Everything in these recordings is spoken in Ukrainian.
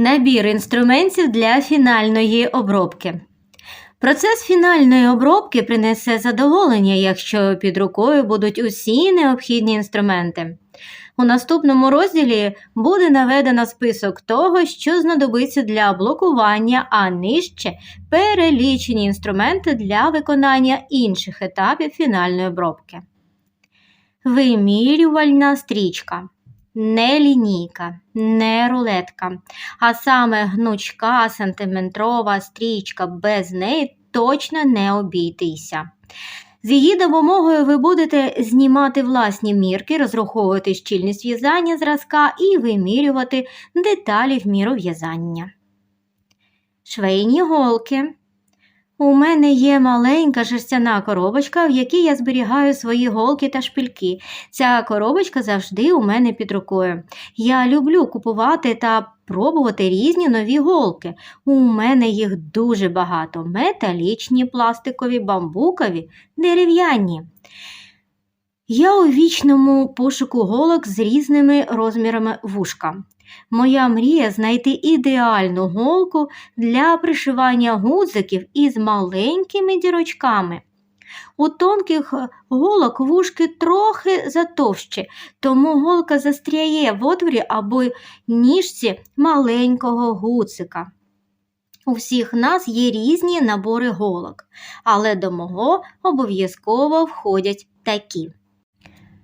Набір інструментів для фінальної обробки. Процес фінальної обробки принесе задоволення, якщо під рукою будуть усі необхідні інструменти. У наступному розділі буде наведено список того, що знадобиться для блокування, а нижче перелічені інструменти для виконання інших етапів фінальної обробки. Вимірювальна стрічка. Не лінійка, не рулетка, а саме гнучка сантиметрова стрічка без неї точно не обійтися. З її допомогою ви будете знімати власні мірки, розраховувати щільність в'язання зразка і вимірювати деталі в міру в'язання. Швейні голки. У мене є маленька жерстяна коробочка, в якій я зберігаю свої голки та шпильки. Ця коробочка завжди у мене під рукою. Я люблю купувати та пробувати різні нові голки. У мене їх дуже багато: металічні, пластикові, бамбукові, дерев'яні. Я у вічному пошуку голок з різними розмірами вушка. Моя мрія знайти ідеальну голку для пришивання гудзиків із маленькими дірочками. У тонких голок вушки трохи затовщі, тому голка застряє в отворі або ніжці маленького гуцика. У всіх нас є різні набори голок, але до мого обов'язково входять такі.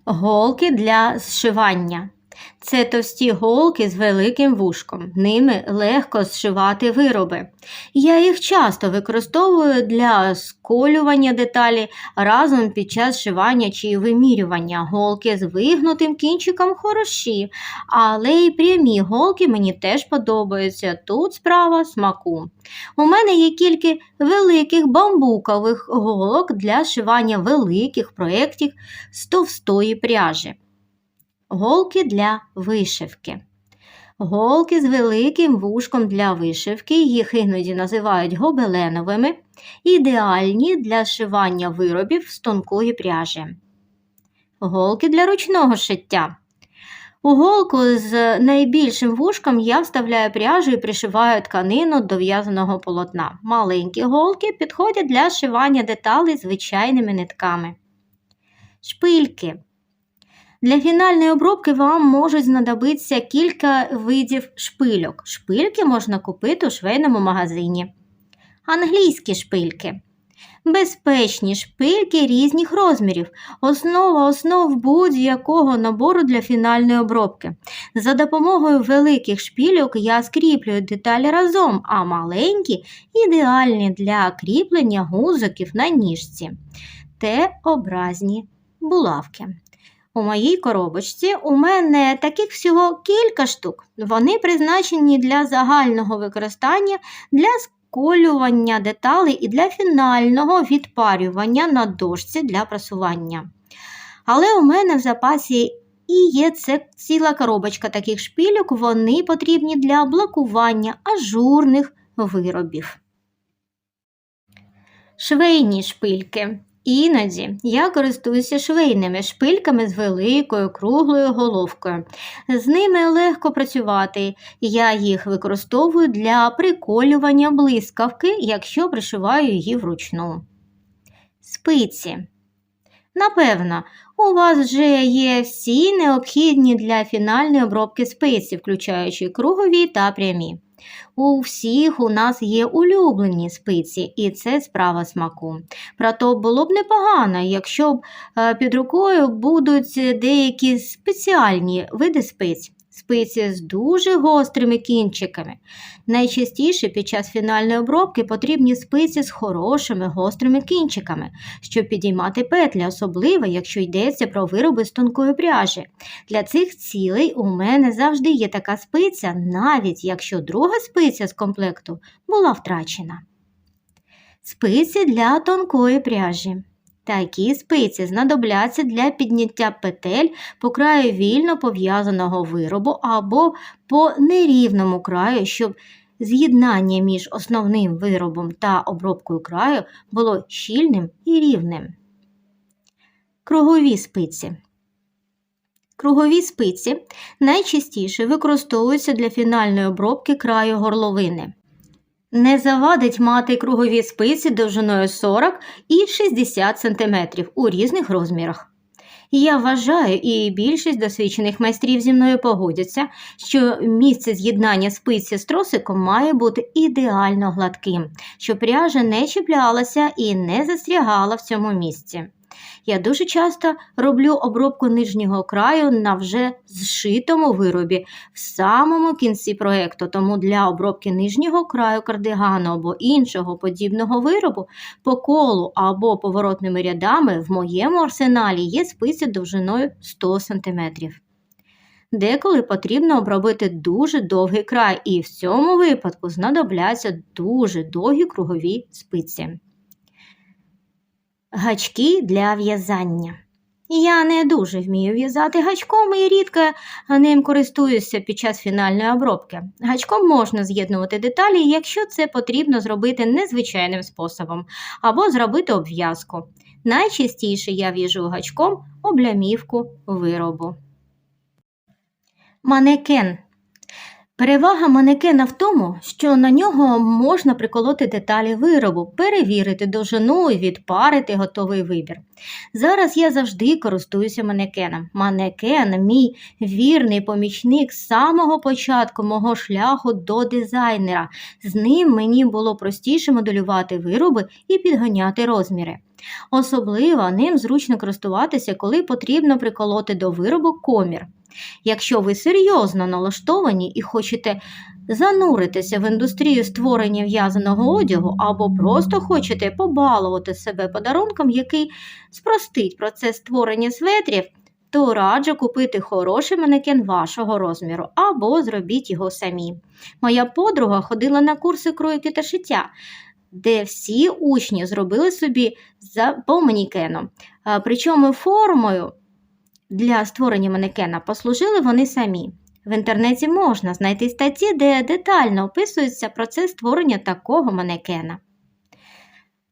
Голки для зшивання. Це товсті голки з великим вушком. Ними легко зшивати вироби. Я їх часто використовую для сколювання деталі разом під час шивання чи вимірювання. Голки з вигнутим кінчиком хороші, але й прямі голки мені теж подобаються. Тут справа смаку. У мене є кілька великих бамбукових голок для шивання великих проєктів з товстої пряжі. Голки для вишивки. Голки з великим вушком для вишивки, їх іноді називають гобеленовими, ідеальні для шивання виробів з тонкої пряжі. Голки для ручного шиття. У голку з найбільшим вушком я вставляю пряжу і пришиваю тканину до в'язаного полотна. Маленькі голки підходять для шивання деталей звичайними нитками. Шпильки. Для фінальної обробки вам можуть знадобитися кілька видів шпильок. Шпильки можна купити у швейному магазині. Англійські шпильки. Безпечні шпильки різних розмірів, основа основ будь-якого набору для фінальної обробки. За допомогою великих шпильок я скріплюю деталі разом, а маленькі ідеальні для кріплення гузиків на ніжці. Т-образні булавки. У моїй коробочці у мене таких всього кілька штук. Вони призначені для загального використання, для сколювання деталей і для фінального відпарювання на дошці для прасування. Але у мене в запасі і є це ціла коробочка таких шпильок, вони потрібні для блокування ажурних виробів. Швейні шпильки. Іноді я користуюся швейними шпильками з великою круглою головкою. З ними легко працювати, я їх використовую для приколювання блискавки, якщо пришиваю її вручну. Спиці. Напевно, у вас вже є всі необхідні для фінальної обробки спиці, включаючи кругові та прямі. У всіх у нас є улюблені спиці, і це справа смаку. Прото було б непогано, якщо б е, під рукою будуть деякі спеціальні види спиць. Спиці з дуже гострими кінчиками. Найчастіше під час фінальної обробки потрібні спиці з хорошими гострими кінчиками, щоб підіймати петлі, особливо, якщо йдеться про вироби з тонкої пряжі. Для цих цілей у мене завжди є така спиця, навіть якщо друга спиця з комплекту була втрачена. Спиці для тонкої пряжі. Такі спиці знадобляться для підняття петель по краю вільно пов'язаного виробу або по нерівному краю, щоб з'єднання між основним виробом та обробкою краю було щільним і рівним. Кругові спиці. Кругові спиці найчастіше використовуються для фінальної обробки краю горловини. Не завадить мати кругові спиці довжиною 40 і 60 см у різних розмірах. Я вважаю, і більшість досвідчених майстрів зі мною погодяться, що місце з'єднання спиці з тросиком має бути ідеально гладким, щоб пряжа не чіплялася і не застрягала в цьому місці. Я дуже часто роблю обробку нижнього краю на вже зшитому виробі в самому кінці проєкту, тому для обробки нижнього краю кардигану або іншого подібного виробу по колу або поворотними рядами в моєму арсеналі є спиці довжиною 100 см. Деколи потрібно обробити дуже довгий край, і в цьому випадку знадобляться дуже довгі кругові спиці. Гачки для в'язання. Я не дуже вмію в'язати гачком і рідко ним користуюся під час фінальної обробки. Гачком можна з'єднувати деталі, якщо це потрібно зробити незвичайним способом, або зробити обв'язку. Найчастіше я в'яжу гачком облямівку виробу. Манекен. Перевага манекена в тому, що на нього можна приколоти деталі виробу, перевірити довжину і відпарити готовий вибір. Зараз я завжди користуюся манекеном. Манекен мій вірний помічник з самого початку мого шляху до дизайнера. З ним мені було простіше моделювати вироби і підганяти розміри. Особливо ним зручно користуватися, коли потрібно приколоти до виробу комір. Якщо ви серйозно налаштовані і хочете зануритися в індустрію створення в'язаного одягу або просто хочете побалувати себе подарунком, який спростить процес створення светрів, то раджу купити хороший манекен вашого розміру або зробіть його самі. Моя подруга ходила на курси кройки та шиття. Де всі учні зробили собі за по манекену. Причому формою для створення манекена послужили вони самі. В інтернеті можна знайти статті, де детально описується процес створення такого манекена.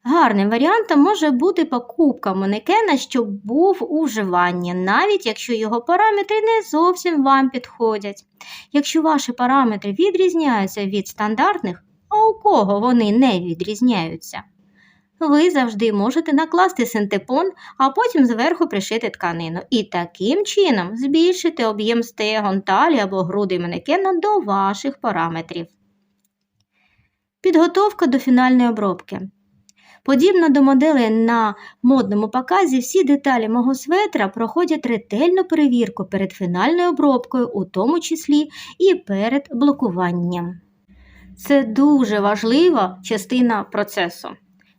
Гарним варіантом може бути покупка манекена, що був у вживанні, навіть якщо його параметри не зовсім вам підходять. Якщо ваші параметри відрізняються від стандартних, а у кого вони не відрізняються, ви завжди можете накласти синтепон, а потім зверху пришити тканину. І таким чином збільшити об'єм стегон, талії або груди манекена до ваших параметрів. Підготовка до фінальної обробки. Подібно до моделей на модному показі, всі деталі мого светра проходять ретельну перевірку перед фінальною обробкою, у тому числі і перед блокуванням. Це дуже важлива частина процесу.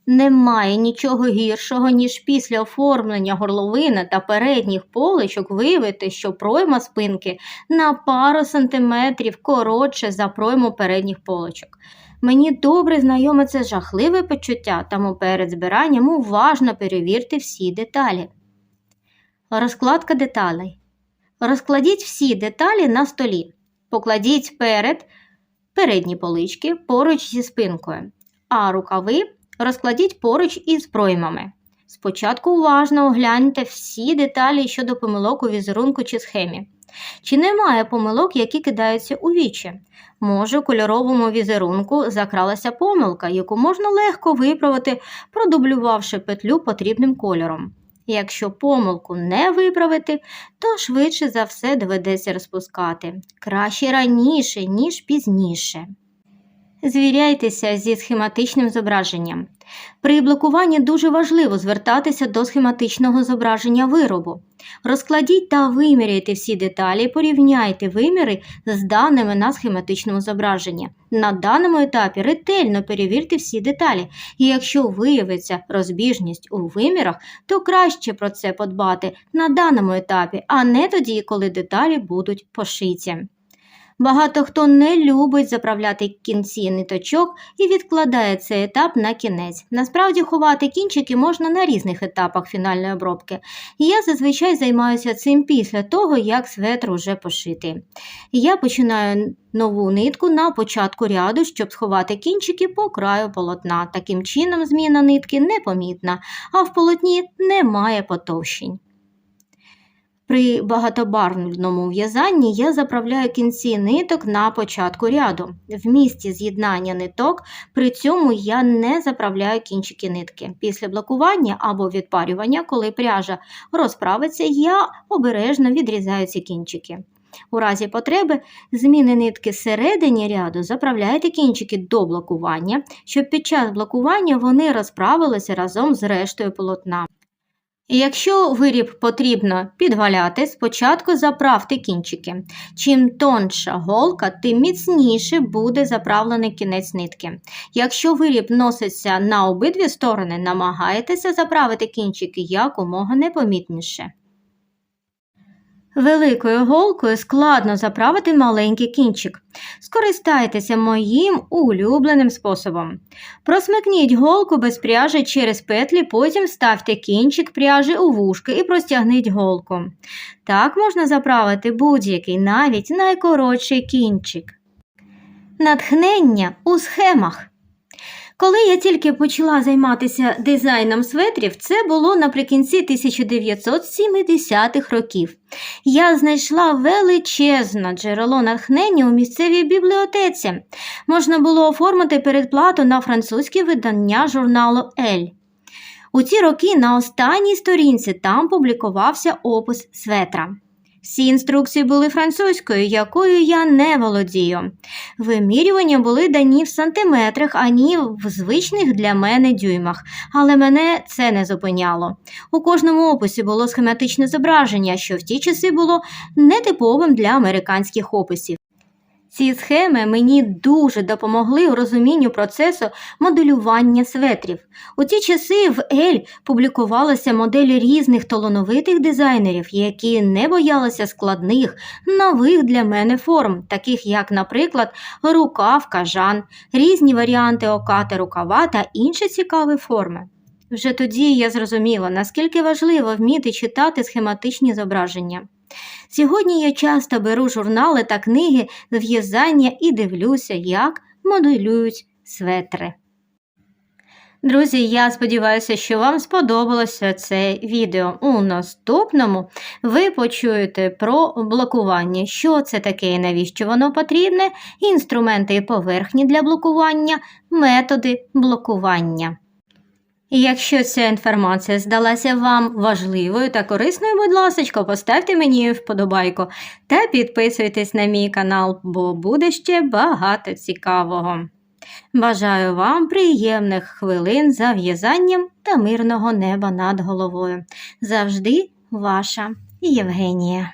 Немає нічого гіршого, ніж після оформлення горловини та передніх поличок виявити, що пройма спинки на пару сантиметрів коротше за пройму передніх поличок. Мені добре знайоме це жахливе почуття, тому перед збиранням уважно перевірте всі деталі. Розкладка деталей. Розкладіть всі деталі на столі. Покладіть перед передні полички поруч зі спинкою, а рукави розкладіть поруч із проймами. Спочатку уважно огляньте всі деталі щодо помилок у візерунку чи схемі. Чи немає помилок, які кидаються у вічі? Може, у кольоровому візерунку закралася помилка, яку можна легко виправити, продублювавши петлю потрібним кольором. Якщо помилку не виправити, то швидше за все доведеться розпускати. Краще раніше, ніж пізніше. Звіряйтеся зі схематичним зображенням. При блокуванні дуже важливо звертатися до схематичного зображення виробу. Розкладіть та виміряйте всі деталі, порівняйте виміри з даними на схематичному зображенні. На даному етапі ретельно перевірте всі деталі, і якщо виявиться розбіжність у вимірах, то краще про це подбати на даному етапі, а не тоді, коли деталі будуть пошиті. Багато хто не любить заправляти кінці ниточок і відкладає цей етап на кінець. Насправді ховати кінчики можна на різних етапах фінальної обробки. я зазвичай займаюся цим після того, як светр уже пошитий. Я починаю нову нитку на початку ряду, щоб сховати кінчики по краю полотна. Таким чином, зміна нитки непомітна, а в полотні немає потовщень. При багатобарвному в'язанні я заправляю кінці ниток на початку ряду. В місці з'єднання ниток при цьому я не заправляю кінчики нитки. Після блокування або відпарювання, коли пряжа розправиться, я обережно відрізаю ці кінчики. У разі потреби зміни нитки всередині ряду заправляйте кінчики до блокування, щоб під час блокування вони розправилися разом з рештою полотна. Якщо виріб потрібно підваляти, спочатку заправте кінчики. Чим тонша голка, тим міцніше буде заправлений кінець нитки. Якщо виріб носиться на обидві сторони, намагайтеся заправити кінчики якомога непомітніше. Великою голкою складно заправити маленький кінчик. Скористайтеся моїм улюбленим способом. Просмикніть голку без пряжі через петлі, потім ставте кінчик пряжі у вушки і простягніть голку. Так можна заправити будь-який, навіть найкоротший кінчик. Натхнення у схемах. Коли я тільки почала займатися дизайном светрів, це було наприкінці 1970-х років. Я знайшла величезне джерело натхнення у місцевій бібліотеці. Можна було оформити передплату на французьке видання журналу Ель. У ці роки на останній сторінці там публікувався опис светра. Всі інструкції були французькою, якою я не володію. Вимірювання були дані в сантиметрах, ані в звичних для мене дюймах, але мене це не зупиняло. У кожному описі було схематичне зображення, що в ті часи було нетиповим для американських описів. Ці схеми мені дуже допомогли у розумінню процесу моделювання светрів. У ті часи в Ель публікувалися моделі різних талановитих дизайнерів, які не боялися складних, нових для мене форм, таких як, наприклад, рукав, кажан, різні варіанти окати рукава та інші цікаві форми. Вже тоді я зрозуміла, наскільки важливо вміти читати схематичні зображення. Сьогодні я часто беру журнали та книги з в'язання і дивлюся, як моделюють светри. Друзі, я сподіваюся, що вам сподобалося це відео. У наступному ви почуєте про блокування, що це таке і навіщо воно потрібне, інструменти і поверхні для блокування, методи блокування. Якщо ця інформація здалася вам важливою та корисною, будь ласка, поставте мені вподобайку та підписуйтесь на мій канал, бо буде ще багато цікавого. Бажаю вам приємних хвилин за в'язанням та мирного неба над головою. Завжди ваша Євгенія.